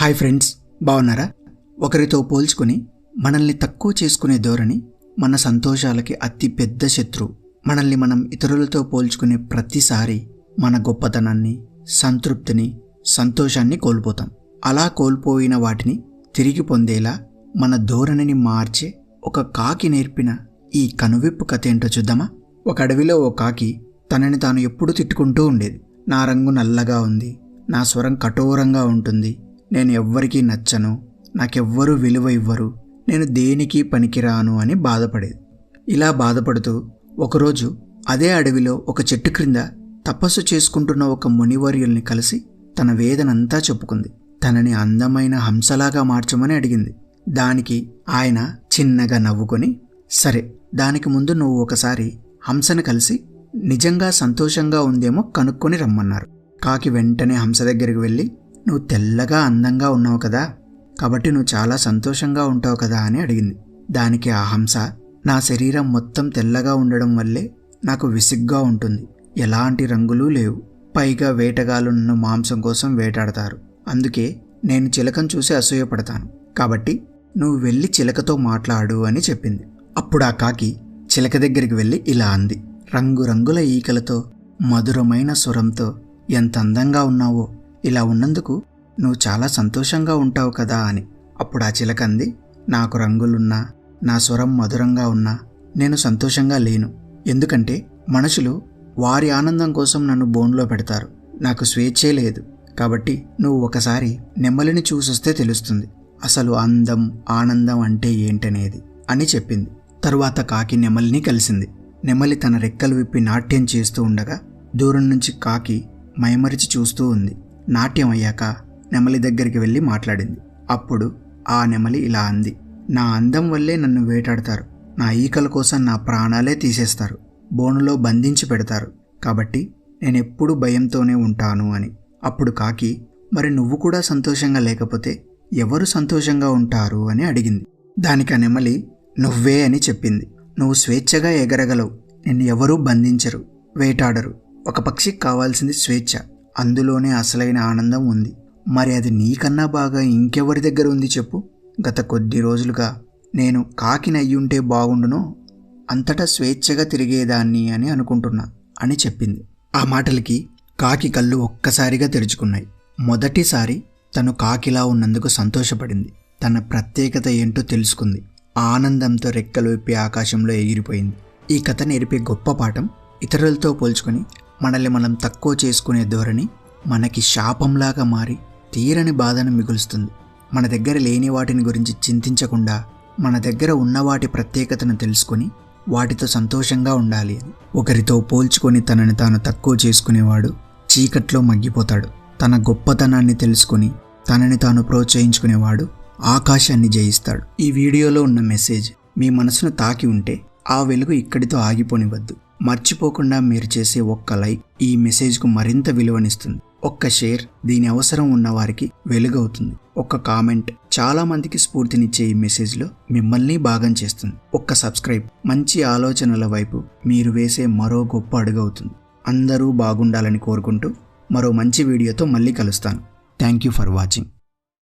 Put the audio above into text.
Hi friends బాగున్నారా ఒకరితో పోల్చుకుని మనల్ని తక్కువ చేసుకునే ధోరణి మన సంతోషాలకి అతి పెద్ద శత్రువు మనల్ని మనం ఇతరులతో పోల్చుకునే ప్రతిసారి మన గొప్పతనాన్ని సంతృప్తిని సంతోషాన్ని కోల్పోతాం. అలా కోల్పోయిన వాటిని తిరిగి పొందేలా మన ధోరణిని మార్చే ఒక కాకి నేర్పిన ఈ కనువిప్పు కథ ఏంటో చూద్దామా? ఒక అడవిలో ఓ కాకి తనని తాను ఎప్పుడూ తిట్టుకుంటూ ఉండేది. నా రంగు నల్లగా ఉంది నా స్వరం కఠోరంగా ఉంటుంది నేను ఎవ్వరికీ నచ్చను నాకెవ్వరూ విలువ ఇవ్వరు నేను దేనికి పనికిరాను అని బాధపడేది. ఇలా బాధపడుతూ ఒకరోజు అదే అడవిలో ఒక చెట్టు క్రింద తపస్సు చేసుకుంటున్న ఒక మునివర్యుల్ని కలిసి తన వేదనంతా చెప్పుకుంది. తనని అందమైన హంసలాగా మార్చమని అడిగింది. దానికి ఆయన చిన్నగా నవ్వుకొని సరే దానికి ముందు నువ్వు ఒకసారి హంసను కలిసి నిజంగా సంతోషంగా ఉందేమో కనుక్కొని రమ్మన్నారు. కాకి వెంటనే హంస దగ్గరికి వెళ్ళి నువ్వు తెల్లగా అందంగా ఉన్నావు కదా కాబట్టి నువ్వు చాలా సంతోషంగా ఉంటావు కదా అని అడిగింది. దానికి ఆ హంస నా శరీరం మొత్తం తెల్లగా ఉండడం వల్లే నాకు విసిగ్గా ఉంటుంది. ఎలాంటి రంగులు లేవు. పైగా వేటగాళ్ళు నన్ను మాంసం కోసం వేటాడతారు. అందుకే నేను చిలకను చూసి అసూయపడతాను. కాబట్టి నువ్వు వెళ్ళి చిలకతో మాట్లాడు అని చెప్పింది. అప్పుడు ఆ కాకి చిలక దగ్గరికి వెళ్ళి ఇలా అంది. రంగురంగుల ఈకలతో మధురమైన స్వరంతో ఎంత అందంగా ఉన్నావో ఇలా ఉన్నందుకు నువ్వు చాలా సంతోషంగా ఉంటావు కదా అని. అప్పుడు ఆ చిలక అంది నాకు రంగులున్నా నా స్వరం మధురంగా ఉన్నా నేను సంతోషంగా లేను. ఎందుకంటే మనుషులు వారి ఆనందం కోసం నన్ను బోన్లో పెడతారు. నాకు స్వేచ్ఛే లేదు. కాబట్టి నువ్వు ఒకసారి నెమ్మలిని చూసొస్తే తెలుస్తుంది. అసలు అందం ఆనందం అంటే ఏంటనేది అని చెప్పింది. తరువాత కాకి నెమలిని కలిసింది. నెమలి తన రెక్కలు విప్పి నాట్యం చేస్తూ ఉండగా దూరం నుంచి కాకి మైమరిచి చూస్తూ ఉంది. నాట్యం అయ్యాక నెమలి దగ్గరికి వెళ్ళి మాట్లాడింది. అప్పుడు ఆ నెమలి ఇలా అంది. నా అందం వల్లే నన్ను వేటాడతారు. నా ఈకల కోసం నా ప్రాణాలే తీసేస్తారు. బోనులో బంధించి పెడతారు. కాబట్టి నేనెప్పుడు భయంతోనే ఉంటాను అని. అప్పుడు కాకి మరి నువ్వు కూడా సంతోషంగా లేకపోతే ఎవరు సంతోషంగా ఉంటారు అని అడిగింది. దానికి ఆ నెమలి నువ్వే అని చెప్పింది. నువ్వు స్వేచ్ఛగా ఎగరగలవు. నిన్ను ఎవరూ బంధించరు వేటాడరు. ఒక పక్షికి కావాల్సింది స్వేచ్ఛ. అందులోనే అసలైన ఆనందం ఉంది. మరి అది నీకన్నా బాగా ఇంకెవరి దగ్గర ఉంది చెప్పు. గత కొద్ది రోజులుగా నేను కాకిని అయ్యుంటే బాగుండునో అంతటా స్వేచ్ఛగా తిరిగేదాన్ని అని అనుకుంటున్నా అని చెప్పింది. ఆ మాటలకి కాకి కళ్ళు ఒక్కసారిగా తెరుచుకున్నాయి. మొదటిసారి తను కాకిలా ఉన్నందుకు సంతోషపడింది. తన ప్రత్యేకత ఏంటో తెలుసుకుంది. ఆనందంతో రెక్కలు విప్పి ఆకాశంలో ఎగిరిపోయింది. ఈ కథ నేర్పే గొప్ప పాఠం ఇతరులతో పోల్చుకొని మనల్ని మనం తక్కువ చేసుకునే ధోరణి మనకి శాపంలాగా మారి తీరని బాధను మిగులుస్తుంది. మన దగ్గర లేని వాటిని గురించి చింతించకుండా మన దగ్గర ఉన్న వాటి ప్రత్యేకతను తెలుసుకొని వాటితో సంతోషంగా ఉండాలి అని. ఒకరితో పోల్చుకొని తనని తాను తక్కువ చేసుకునేవాడు చీకట్లో మగ్గిపోతాడు. తన గొప్పతనాన్ని తెలుసుకుని తనని తాను ప్రోత్సహించుకునేవాడు ఆకాశాన్ని జయిస్తాడు. ఈ వీడియోలో ఉన్న మెసేజ్ మీ మనసును తాకి ఉంటే ఆ వెలుగు ఇక్కడితో ఆగిపోనివద్దు మర్చిపోకుండా మీరు చేసే ఒక్క లైక్ ఈ మెసేజ్కు మరింత విలువనిస్తుంది. ఒక్క షేర్ దీని అవసరం ఉన్నవారికి వెలుగవుతుంది. ఒక్క కామెంట్ చాలా మందికి స్ఫూర్తినిచ్చే ఈ మెసేజ్లో మిమ్మల్ని భాగం చేస్తుంది. ఒక్క సబ్స్క్రైబ్ మంచి ఆలోచనల వైపు మీరు వేసే మరో గొప్ప అడుగవుతుంది. అందరూ బాగుండాలని కోరుకుంటూ మరో మంచి వీడియోతో మళ్ళీ కలుస్తాను. Thank you for watching.